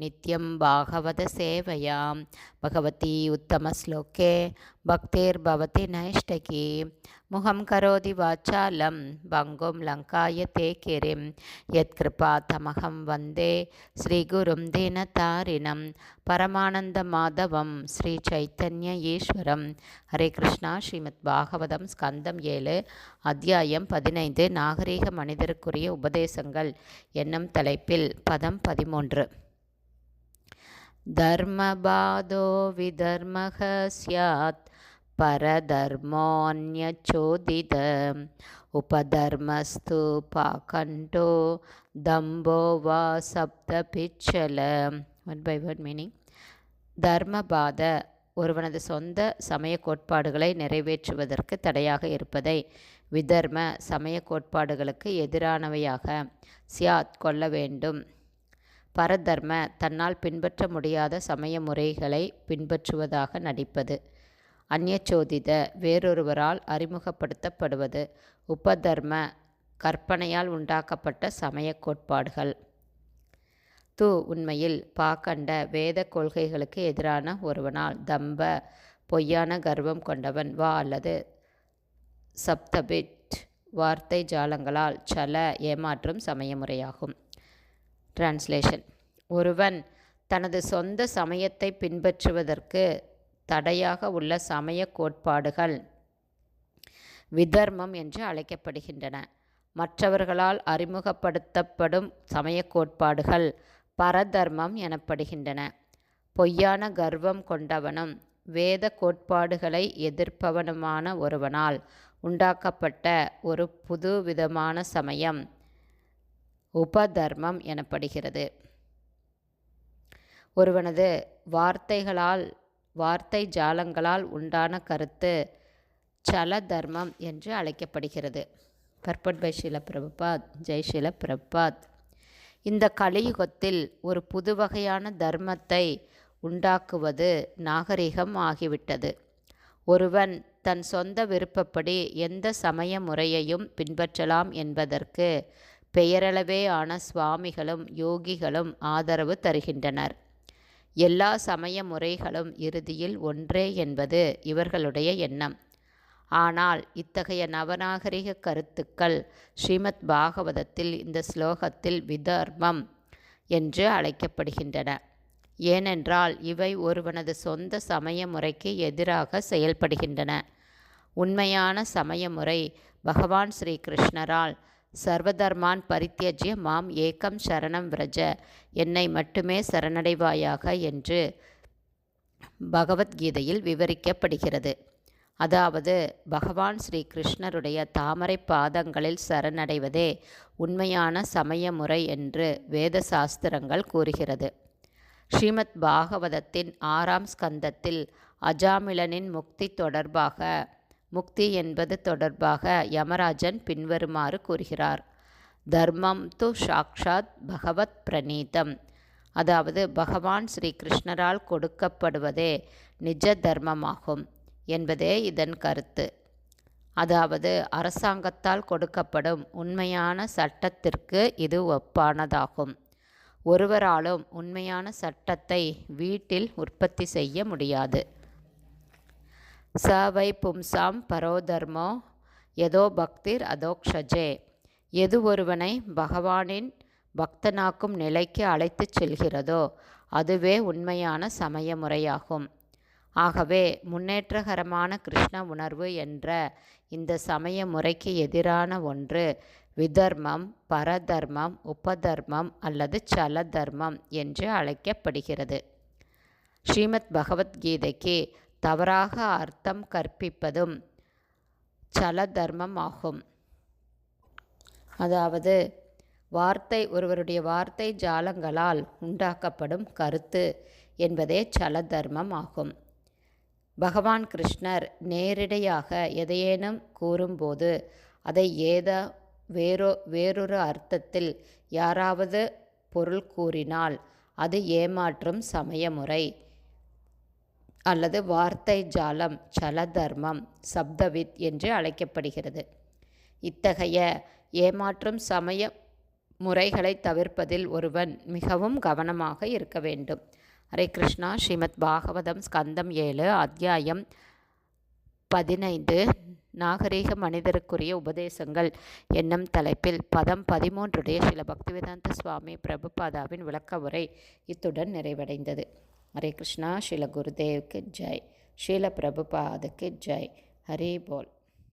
நித்யம் பாகவத சேவையாம். பகவதி உத்தம ஸ்லோகே. பக்தேர் பவதி நைஷ்டகி. முகம் கரோதி வாச்சாலம். பங்கும் லங்காய தே கிரிம் யத்கிருபா தமகம் வந்தே. ஸ்ரீகுரும் தினதாரிணம் பரமானந்த மாதவம். ஸ்ரீ சைத்தன்ய ஈஸ்வரம். ஹரே கிருஷ்ணா. ஸ்ரீமத் பாகவதம் ஸ்கந்தம் ஏழு. அத்தியாயம் பதினைந்து. நாகரீக மனிதருக்குரிய உபதேசங்கள். என்னும் தலைப்பில் பதம் பதிமூன்று. धर्मबाधो विधर्मः स्यात् परधर्मोऽन्यचोदित उपधर्मस्तु पाकण्ठो दम्भो वा சப்தபிச்சல ஒன் பை ஒன் மீனிங் தர்மபாத ஒருவனது சொந்த சமய கோட்பாடுகளை நிறைவேற்றுவதற்கு தடையாக இருப்பதை விதர்ம சமய கோட்பாடுகளுக்கு எதிரானவையாக சியாத் கொள்ள வேண்டும் பரதர்ம தன்னால் பின்பற்ற முடியாத சமய முறைகளை பின்பற்றுவதாக நடிப்பது. அந்நியச்சோதித வேறொருவரால் அறிமுகப்படுத்தப்படுவது உபதர்ம கற்பனையால் உண்டாக்கப்பட்ட சமய கோட்பாடுகள். து உண்மையில் பாக்கண்ட வேத கொள்கைகளுக்கு எதிரான ஒருவனால் தம்ப பொய்யான கர்வம் கொண்டவன் வா அல்லது சப்தபிட் வார்த்தை ஜாலங்களால் சல ஏமாற்றும் சமய முறையாகும். டிரான்ஸ்லேஷன் ஒருவன் தனது சொந்த சமயத்தை பின்பற்றுவதற்கு தடையாக உள்ள சமய கோட்பாடுகள் விதர்மம் என்று அழைக்கப்படுகின்றன. மற்றவர்களால் அறிமுகப்படுத்தப்படும் சமய கோட்பாடுகள் பரதர்மம் எனப்படுகின்றன. பொய்யான கர்வம் கொண்டவனும் வேத கோட்பாடுகளை எதிர்ப்பவனுமான ஒருவனால் உண்டாக்கப்பட்ட ஒரு புது விதமான சமயம் உபதர்மம் எனப்படுகிறது. ஒருவனது வார்த்தைகளால் வார்த்தை ஜாலங்களால் உண்டான கருத்து சல தர்மம் என்று அழைக்கப்படுகிறது. பர்பட் பை ஷீல பிரபுபாத் பிரபாத் இந்த கலியுகத்தில் ஒரு புது வகையான தர்மத்தை உண்டாக்குவது நாகரிகம் ஆகிவிட்டது. ஒருவன் தன் சொந்த விருப்பப்படி எந்த சமய முறையையும் பின்பற்றலாம் என்பதற்கு பெயரளவே ஆன சுவாமிகளும் யோகிகளும் ஆதரவு தருகின்றனர். எல்லா சமய முறைகளும் இறுதியில் ஒன்றே என்பது இவர்களுடைய எண்ணம். ஆனால் இத்தகைய நவநாகரிக கருத்துக்கள் ஸ்ரீமத் பாகவதத்தில் இந்த ஸ்லோகத்தில் விதர்மம் என்று அழைக்கப்படுகின்றன. ஏனென்றால் இவை ஒருவனது சொந்த சமய முறைக்கு எதிராக செயல்படுகின்றன. உண்மையான சமய முறை பகவான் ஸ்ரீ கிருஷ்ணரால் சர்வதர்மான் பரித்தியஜ்ய மாம் ஏக்கம் சரணம் விரஜ என்னை மட்டுமே சரணடைவாயாக என்று பகவத்கீதையில் விவரிக்கப்படுகிறது. அதாவது பகவான் ஸ்ரீ கிருஷ்ணருடைய தாமரை பாதங்களில் சரணடைவதே உண்மையான சமய முறை என்று வேத சாஸ்திரங்கள் கூறுகிறது. ஸ்ரீமத் பாகவதத்தின் ஆறாம் ஸ்கந்தத்தில் அஜாமிலனின் முக்தி தொடர்பாக முக்தி என்பது தொடர்பாக யமராஜன் பின்வருமாறு கூறுகிறார். தர்மம் து சாக்ஷாத் பகவத் பிரணீதம் அதாவது பகவான் ஸ்ரீ கிருஷ்ணரால் கொடுக்கப்படுவதே நிஜ தர்மமாகும் என்பதே இதன் கருத்து. அதாவது அரசாங்கத்தால் கொடுக்கப்படும் உண்மையான சட்டத்திற்கு இது ஒப்பானதாகும். ஒருவராலும் உண்மையான சட்டத்தை வீட்டில் உற்பத்தி செய்ய முடியாது. ச வை பும்சாம் பரோதர்மோ? எதோ பக்திர் அதோக்ஷஜே எது ஒருவனை பகவானின் பக்தனாக்கும் நிலைக்கு அழைத்துச் செல்கிறதோ அதுவே உண்மையான சமய முறையாகும் ஆகவே முன்னேற்றகரமான கிருஷ்ண உணர்வு என்ற இந்த சமய முறைக்கு எதிரான ஒன்று விதர்மம் பரதர்மம் உபதர்மம் அல்லது சல தர்மம் என்று அழைக்கப்படுகிறது. ஸ்ரீமத் பகவத்கீதைக்கு தவறாக அர்த்தம் கற்பிப்பதும் சல தர்மம் ஆகும் அதாவது வார்த்தை ஒருவருடைய வார்த்தை ஜாலங்களால் உண்டாக்கப்படும் கருத்து என்பதே சல தர்மம் ஆகும் பகவான் கிருஷ்ணர் நேரிடையாக எதையேனும் கூறும்போது அதை ஏதோ வேறோ வேறொரு அர்த்தத்தில் யாராவது பொருள் கூறினால் அது ஏமாற்றும் சமயமுறை. அல்லது வார்த்தை ஜாலம் சலதர்மம் சப்தவித் என்று அழைக்கப்படுகிறது. இத்தகைய ஏமாற்றும் சமய முறைகளை தவிர்ப்பதில் ஒருவன் மிகவும் கவனமாக இருக்க வேண்டும். ஹரே கிருஷ்ணா. ஸ்ரீமத் பாகவதம் ஸ்கந்தம் ஏழு அத்தியாயம் பதினைந்து. நாகரீக மனிதருக்குரிய உபதேசங்கள். என்னும் தலைப்பில் பதம் பதிமூன்றுடைய சில பக்திவேதாந்த சுவாமி பிரபுபாதாவின் விளக்க உரை இத்துடன் நிறைவடைந்தது. ஹரே கிருஷ்ணா ஸ்ரீல குருதேவுக்கு ஜெய். ஸ்ரீல பிரபுபாதுக்கு ஜெய். ஹரே போல்.